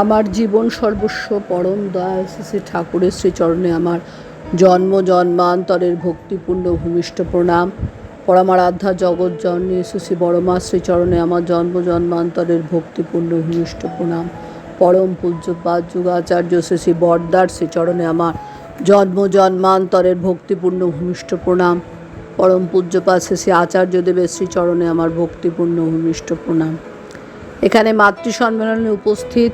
আমার জীবন সর্বস্ব পরম দয়াল শ্রী ঠাকুরের শ্রীচরণে আমার জন্ম, জন্মান্তরের ভক্তিপূর্ণ ভূমিষ্ঠ প্রণাম। পরমারাধ্যা জগৎ জননী শ্রী বড়মা শ্রীচরণে আমার জন্ম, জন্মান্তরের ভক্তিপূর্ণ ভূমিষ্ঠ প্রণাম। পরম পূজ্যপাদ যুগাচার্য শ্রী শ্রী বর্দার শ্রীচরণে আমার জন্ম, জন্মান্তরের ভক্তিপূর্ণ ভূমিষ্ঠ প্রণাম। পরম পূজ্যপাদ শ্রী শ্রী আচার্যদেবের শ্রীচরণে আমার ভক্তিপূর্ণ ভূমিষ্ঠ প্রণাম। এখানে মাতৃ সম্মেলনে উপস্থিত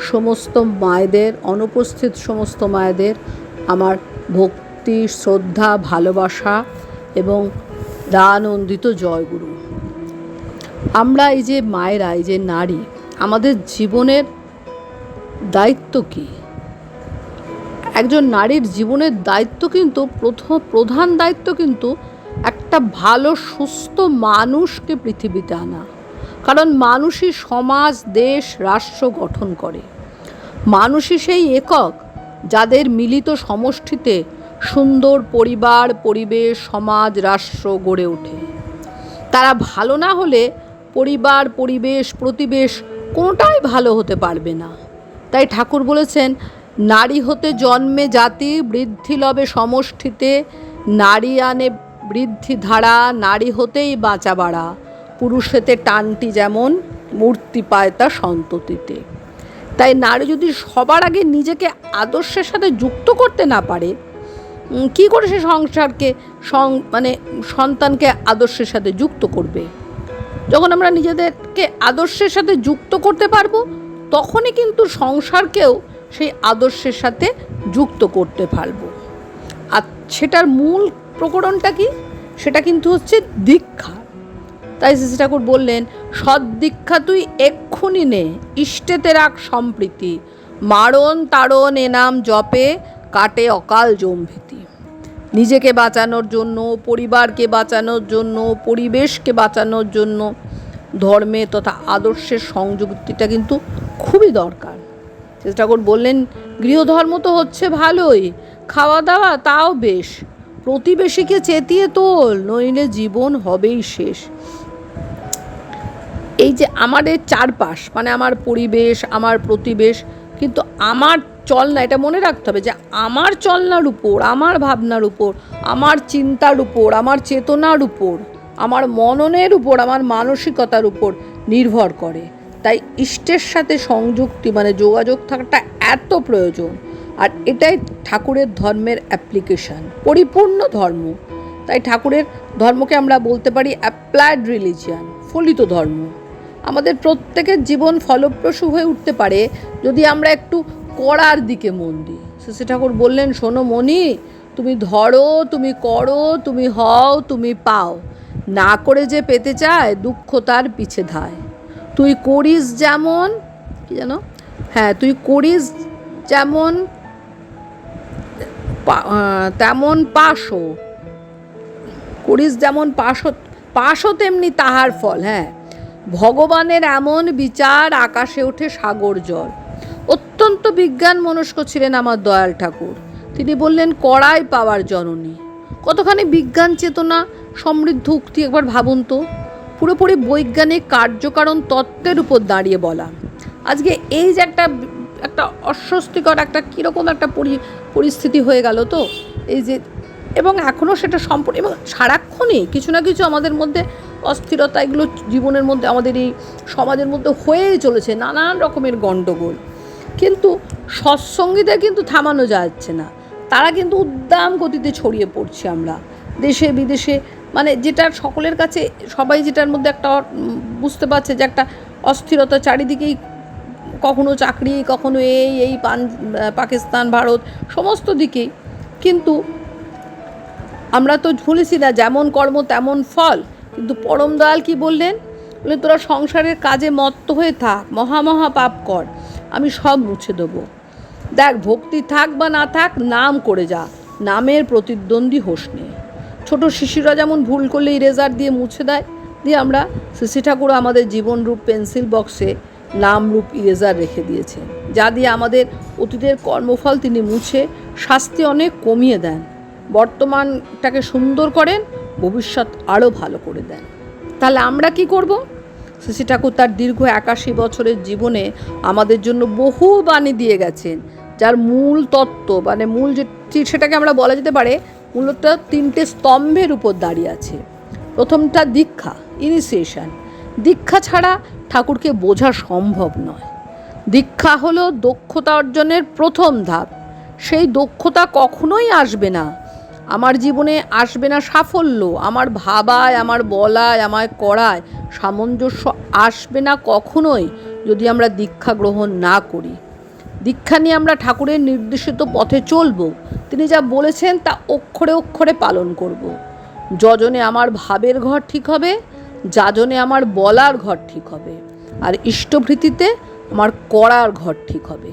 সমস্ত মায়েদের, অনুপস্থিত সমস্ত মায়েদের আমার ভক্তি, শ্রদ্ধা, ভালোবাসা এবং দানন্দিত জয়গুরু আমরা এই যে মায়েরা, এই যে নারী, আমাদের জীবনের দায়িত্ব কী? একজন নারীর জীবনের দায়িত্ব কিন্তু, প্রথম, প্রধান দায়িত্ব কিন্তু একটা ভালো, সুস্থ মানুষকে পৃথিবীতে আনা। কারণ মানুষই সমাজ, দেশ, রাষ্ট্র গঠন করে। মানুষই সেই একক যাদের মিলিত সমষ্টিতে সুন্দর পরিবার, পরিবেশ, সমাজ, রাষ্ট্র গড়ে ওঠে। তারা ভালো না হলে পরিবার, পরিবেশ, প্রতিবেশ কোনোটাই ভালো হতে পারবে না। তাই ঠাকুর বলেছেন, নারী হতে জন্মে জাতি, বৃদ্ধি লবে সমষ্টিতে। নারী আনে বৃদ্ধি ধারা, নারী হতেই বাঁচা বাড়া। পুরুষেতে টানটি যেমন, মূর্তি পায় তা সন্ততিতে। তাই নারী যদি সবার আগে নিজেকে আদর্শের সাথে যুক্ত করতে না পারে কি করে সে সংসারকে, সং মানে সন্তানকে আদর্শের সাথে যুক্ত করবে? যখন আমরা নিজেদেরকে আদর্শের সাথে যুক্ত করতে পারব, তখনই কিন্তু সংসারকেও সেই আদর্শের সাথে যুক্ত করতে পারব। আর সেটার মূল প্রকরণটা কি? সেটা কিন্তু হচ্ছে দীক্ষা। তাই শ্রী ঠাকুর বললেন, সৎ দীক্ষা তুই এক্ষুনি নে ইষ্টেতে রাখ সম্প্রীতি। মারণ তাড়ন এনাম জপে, কাটে অকাল জম্ভীতি নিজেকে বাঁচানোর জন্য, পরিবারকে বাঁচানোর জন্য, পরিবেশকে বাঁচানোর জন্য ধর্মে তথা আদর্শের সংযুক্তিটা কিন্তু খুবই দরকার। ঠাকুর বললেন, গৃহধর্ম তো হচ্ছে ভালোই খাওয়া দাওয়া তাও বেশ। প্রতিবেশীকে চেতিয়ে তোল, নইলে জীবন হবেই শেষ। এই যে আমাদের চারপাশ মানে আমার পরিবেশ, আমার প্রতিবেশ, কিন্তু আমার চলনা, এটা মনে রাখতে হবে যে আমার চলনার উপর, আমার ভাবনার উপর, আমার চিন্তার উপর, আমার চেতনার উপর, আমার মননের উপর, আমার মানসিকতার উপর নির্ভর করে। তাই ইষ্টের সাথে সংযুক্তি মানে যোগাযোগ থাকাটা এত প্রয়োজন। আর এটাই ঠাকুরের ধর্মের অ্যাপ্লিকেশন পরিপূর্ণ ধর্ম। তাই ঠাকুরের ধর্মকে আমরা বলতে পারি অ্যাপ্লাইড রিলিজিয়ান ফলিত ধর্ম। আমাদের প্রত্যেকের জীবন ফলপ্রসূ হয়ে উঠতে পারে যদি আমরা একটু করার দিকে মন দিই। শ্রী ঠাকুর বললেন, শোনো মনি তুমি ধরো, তুমি করো, তুমি হও, তুমি পাও। না করে যে পেতে চায়, দুঃখ তার পিছে ধায়। তুই করিস যেমন, কি জানো হ্যাঁ তুই করিস যেমন তেমন পাশও করিস যেমন পাশও পাশও তেমনি তাহার ফল হ্যাঁ। ভগবানের এমন বিচার আকাশে ওঠে সাগর জল। অত্যন্ত বিজ্ঞান মনস্ক ছিলেন আমার দয়াল ঠাকুর। তিনি বললেন, কড়াই পাওয়ার জননী। কতখানি বিজ্ঞান চেতনা, সমৃদ্ধ উক্তি একবার ভাবুন তো। পুরোপুরি বৈজ্ঞানিক কার্যকারণ তত্ত্বের উপর দাঁড়িয়ে বলা। আজকে এই যে একটা একটা অস্বস্তিকর, একটা কীরকম একটা পরি, পরিস্থিতি হয়ে গেল তো। এই যে, এবং এখনও সেটা সম্পূর্ণ, এবং সারাক্ষণই কিছু না কিছু আমাদের মধ্যে অস্থিরতা এগুলো জীবনের মধ্যে আমাদের এই সমাজের মধ্যে হয়েই চলেছে, নানান রকমের গণ্ডগোল। কিন্তু সৎসঙ্গীদের কিন্তু থামানো যাচ্ছে না। তারা কিন্তু উদ্দাম গতিতে ছড়িয়ে পড়ছি আমরা। দেশে, বিদেশে মানে যেটা সকলের কাছে, সবাই যেটার মধ্যে একটা বুঝতে পারছে যে একটা অস্থিরতা চারিদিকেই কখনো চাকরি, কখনো এই এই, পান, পাকিস্তান, ভারত, সমস্ত দিকেই। কিন্তু আমরা তো ভুলেছি না, যেমন কর্ম তেমন ফল। কিন্তু পরম দয়াল কি বললেন? বলে তোরা সংসারের কাজে মত্ত হয়ে থাক মহা মহা পাপ কর, আমি সব মুছে দেবো। দেখ, ভক্তি থাক বা না থাক, নাম করে যা, নামের প্রতিদ্বন্দ্বী হোস নে। ছোটো শিশুরা যেমন ভুল করলে ইরেজার দিয়ে মুছে দেয়, দিয়ে আমরা শ্রী ঠাকুর আমাদের জীবনরূপ পেন্সিল বক্সে নামরূপ ইরেজার রেখে দিয়েছেন। যা দিয়ে আমাদের অতীতের কর্মফল তিনি মুছে, শাস্তি অনেক কমিয়ে দেন। বর্তমানটাকে সুন্দর করেন ভবিষ্যৎ আরও ভালো করে দেন তাহলে আমরা কি করব? শ্রী ঠাকুর তার দীর্ঘ একাশি বছরের জীবনে আমাদের জন্য বহু বাণী দিয়ে গেছেন, যার মূল তত্ত্ব মানে মূল যে সেটাকে আমরা বলা যেতে পারে, মূলত তিনটে স্তম্ভের উপর দাঁড়িয়ে আছে। প্রথমটা দীক্ষা ইনিশিয়েশন দীক্ষা ছাড়া ঠাকুরকে বোঝা সম্ভব নয়। দীক্ষা হলো দক্ষতা অর্জনের প্রথম ধাপ। সেই দক্ষতা কখনোই আসবে না। আমার জীবনে আসবে না সাফল্য, আমার ভাবায়, আমার বলায় আমার করায় সামঞ্জস্য আসবে না কখনোই যদি আমরা দীক্ষা গ্রহণ না করি দীক্ষা নিয়ে আমরা ঠাকুরের নির্দেশিত পথে চলব, তিনি যা বলেছেন তা অক্ষরে অক্ষরে পালন করব। যজনে আমার ভাবের ঘর ঠিক হবে, যাজনে আমার বলার ঘর ঠিক হবে, আর ইষ্টভৃতিতে আমার করার ঘর ঠিক হবে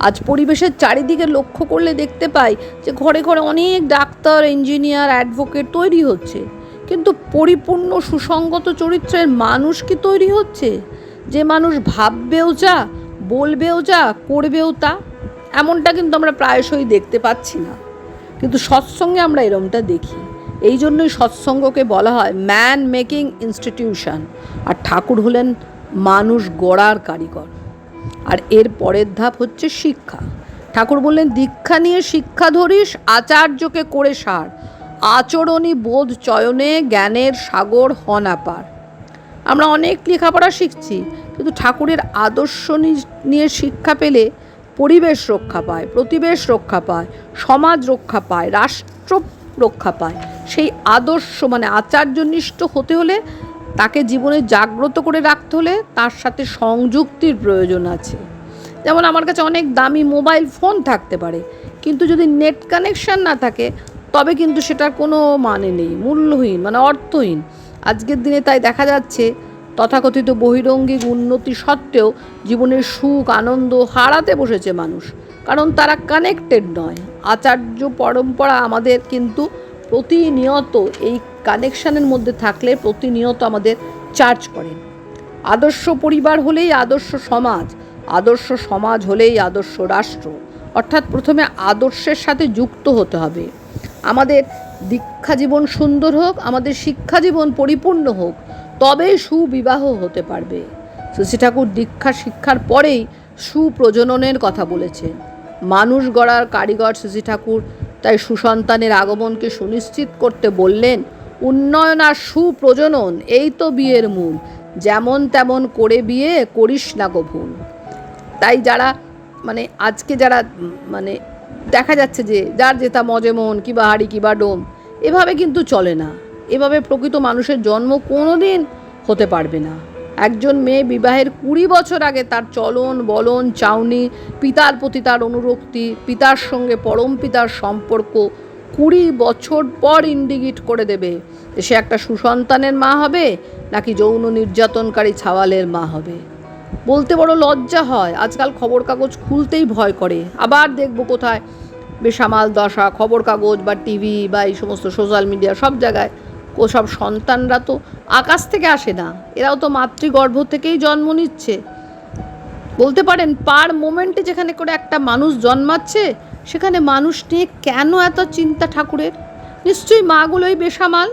আজ পরিবেশের চারিদিকে লক্ষ্য করলে দেখতে পাই যে ঘরে ঘরে অনেক ডাক্তার ইঞ্জিনিয়ার অ্যাডভোকেট তৈরি হচ্ছে। কিন্তু পরিপূর্ণ সুসঙ্গত চরিত্রের মানুষ কি তৈরি হচ্ছে? যে মানুষ ভাববেও যা, বলবেও যা, করবেও তা, এমনটা কিন্তু আমরা প্রায়শই দেখতে পাচ্ছি না। কিন্তু সৎসঙ্গে আমরা এরমটা দেখি। এই জন্যই সৎসঙ্গকে বলা হয় ম্যান মেকিং ইনস্টিটিউশন। আর ঠাকুর হলেন মানুষ গড়ার কারিগর। আর এর পরের ধাপ হচ্ছে শিক্ষা। ঠাকুর বললেন, দীক্ষা নিয়ে শিক্ষা ধরিস, আচার্যকে করে সার। আচরণী বোধ চয়নে জ্ঞানের সাগর হন আপার। আমরা অনেক লেখাপড়া শিখছি, কিন্তু ঠাকুরের আদর্শ নিয়ে শিক্ষা পেলে পরিবেশ রক্ষা পায়, প্রতিবেশ রক্ষা পায়, সমাজ রক্ষা পায়, রাষ্ট্র রক্ষা পায়। সেই আদর্শ মানে আচার্যনিষ্ঠ হতে হলে তাকে জীবনে জাগ্রত করে রাখতে হলে তার সাথে সংযুক্তির প্রয়োজন আছে। যেমন আমার কাছে অনেক দামি মোবাইল ফোন থাকতে পারে, কিন্তু যদি নেট কানেকশান না থাকে, তবে কিন্তু সেটার কোনো মানে নেই, মূল্যহীন মানে অর্থহীন। আজকের দিনে তাই দেখা যাচ্ছে, তথাকথিত বহিরঙ্গিক উন্নতি সত্ত্বেও জীবনের সুখ, আনন্দ হারাতে বসেছে মানুষ। কারণ তারা কানেক্টেড নয়। আচার্য পরম্পরা আমাদের কিন্তু প্রতিনিয়ত এই কানেকশানের মধ্যে থাকলে প্রতিনিয়ত আমাদের চার্জ করেন। আদর্শ পরিবার হলেই আদর্শ সমাজ আদর্শ সমাজ হলেই আদর্শ রাষ্ট্র। অর্থাৎ প্রথমে আদর্শের সাথে যুক্ত হতে হবে। আমাদের দীক্ষা জীবন সুন্দর হোক, আমাদের শিক্ষা জীবন পরিপূর্ণ হোক, তবেই সুবিবাহ হতে পারবে। শশী ঠাকুর দীক্ষা শিক্ষার পরেই সুপ্রজননের কথা বলেছেন। মানুষ গড়ার কারিগর শশী ঠাকুর তাই সুসন্তানের আগমনকে সুনিশ্চিত করতে বললেন, উন্নয়ন আর সুপ্রজনন, এই তো বিয়ের মূল। যেমন তেমন করে বিয়ে করিস না গো ভুল তাই যারা মানে আজকে যারা মানে দেখা যাচ্ছে যে যার যেতা মজেমন কিবা হাড়ি কিবা ডোম, এভাবে কিন্তু চলে না। এভাবে প্রকৃত মানুষের জন্ম কোনো দিন হতে পারবে না। একজন মেয়ে বিবাহের কুড়ি বছর আগে তার চলন, বলন, চাউনি, পিতার প্রতি তার অনুরক্তি, পিতার সঙ্গে পরম পিতার সম্পর্ক কুড়ি বছর পর ইন্ডিগিট করে দেবে। সে একটা সুসন্তানের মা হবে নাকি যৌন নির্যাতনকারী ছাওয়ালের মা হবে? বলতে বড় লজ্জা হয়। আজকাল খবর কাগজ খুলতেই ভয় করে। আবার দেখব কোথায়? বেসামাল দশা খবর কাগজ বা টিভি বা এই সমস্ত সোশ্যাল মিডিয়া সব জায়গায় ও সব সন্তানরা তো আকাশ থেকে আসে না। এরাও তো মাতৃগর্ভ থেকেই জন্ম নিচ্ছে। বলতে পারেন, পার মোমেন্টে যেখানে করে একটা মানুষ জন্মাচ্ছে, সেখানে মানুষ নিয়ে কেন এত চিন্তা ঠাকুরের? নিশ্চয়ই মাগুলোই বেসামাল।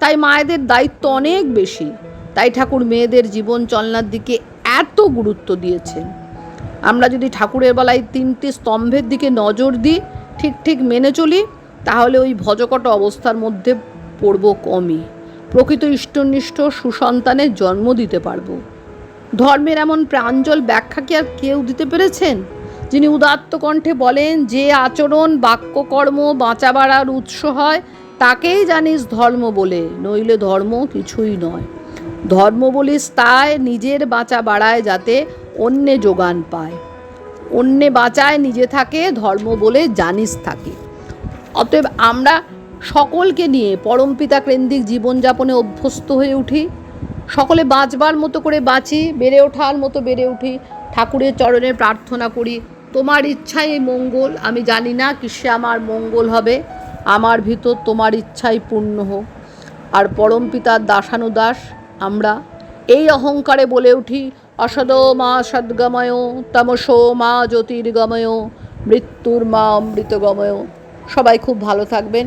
তাই মায়েদের দায়িত্ব অনেক বেশি। তাই ঠাকুর মেয়েদের জীবন চলনার দিকে এত গুরুত্ব দিয়েছেন। আমরা যদি ঠাকুরের বেলায় তিনটি স্তম্ভের দিকে নজর দিই, ঠিক ঠিক মেনে চলি, তাহলে ওই ভজকট অবস্থার মধ্যে পড়ব কমই। প্রকৃত ইষ্টনিষ্ঠ সুসন্তানের জন্ম দিতে পারব। ধর্মের এমন প্রাঞ্জল ব্যাখ্যা কি আর কেউ দিতে পেরেছেন? যিনি উদাত্ত কণ্ঠে বলেন, যে আচরণ বাক্যকর্ম বাঁচা বাড়ার উৎস হয়, তাকেই জানিস ধর্ম বলে, নইলে ধর্ম কিছুই নয়। ধর্ম বলিস তাই নিজের বাঁচা বাড়ায় যাতে অন্যে যোগান পায়। অন্যে বাঁচায় নিজে থাকে, ধর্ম বলে জানিস থাকে। অতএব আমরা সকলকে নিয়ে পরমপিতা কেন্দ্রিক জীবনযাপনে অভ্যস্ত হয়ে উঠি। সকলে বাঁচবার মতো করে বাঁচি, বেড়ে ওঠার মতো বেড়ে উঠি। ঠাকুরের চরণে প্রার্থনা করি, তোমার ইচ্ছাই মঙ্গল। আমি জানি না কিসে আমার মঙ্গল হবে। আমার ভিতর তোমার ইচ্ছাই পূর্ণ হোক। আর পরমপিতার দাসানুদাস, আমরা এই অহংকারে বলে উঠি, অসদ মা সদ্গময়, তমসো মা জ্যোতির্গময়, মৃত্যুর মা অমৃতগময়। সবাই খুব ভালো থাকবেন।